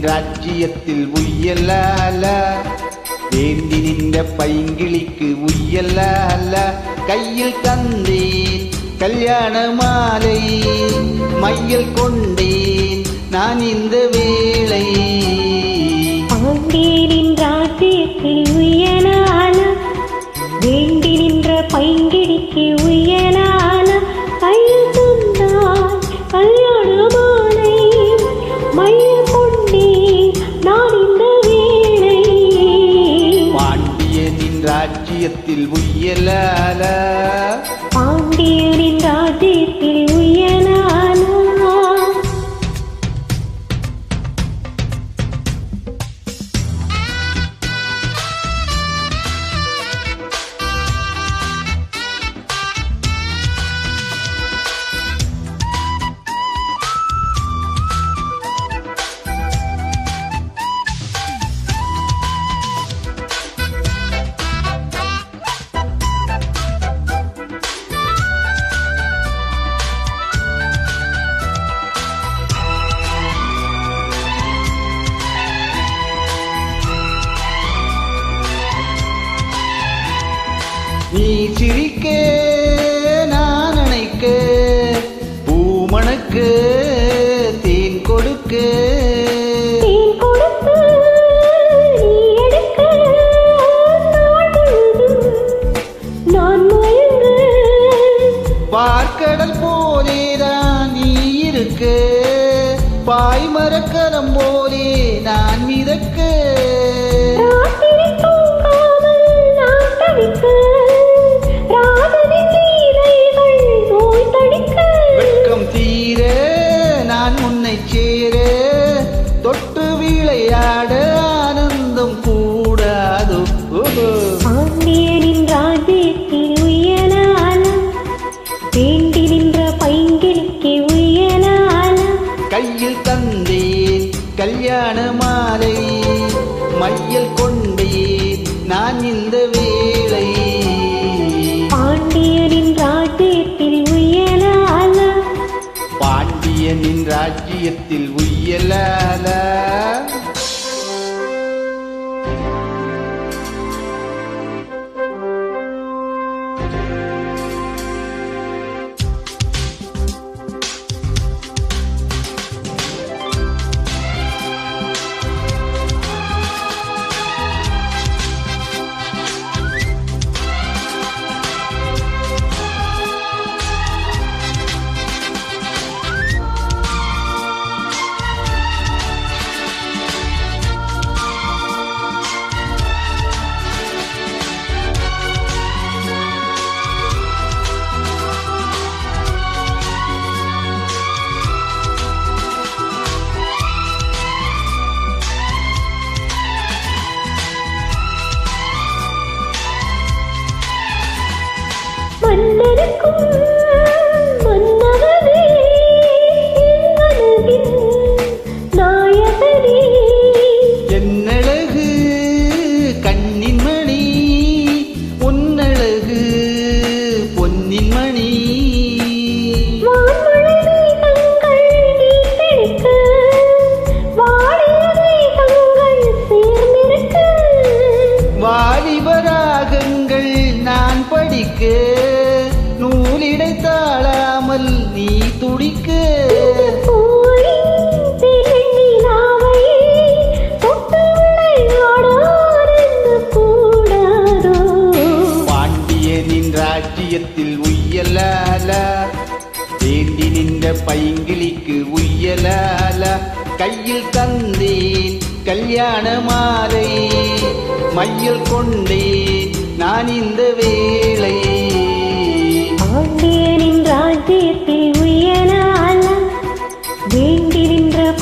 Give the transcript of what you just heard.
ராஜ்யத்தில் உய்யலால. வேண்டி நின்ற பைங்கிளிக்கு உய்யலால. கையில் தந்தேன் கல்யாண மாலை. மையல் கொண்டேன் நான் இந்த வேளை ராஜ்யத்தில் உயலால பாண்டியனின் ராஜ்யத்தில் உயலா நீ சிரிக்க நான் நினைக்க பூமணக்கு தேன் கொடுக்க. பார்க்கடல் போலேதான் நீ இருக்க பாய்மரக்கரம் போலே நான் மிதக்க. தந்தேன் கல்யாண மாலை மையல் கொண்டேன் நான் இந்த வேளை. பாண்டியனின் ராஜ்யத்தில் உயலான பாண்டியனின் ராஜ்யத்தில் வேண்டி நின்ற பைங்கிளிக்கு உய்யலால கையில் தந்தேன் கல்யாண மாலை. மையில் கொண்டேன் நான் இந்த வேளை. பாண்டியனின் ராஜ்யத்தில் உயலால வேண்டி நின்ற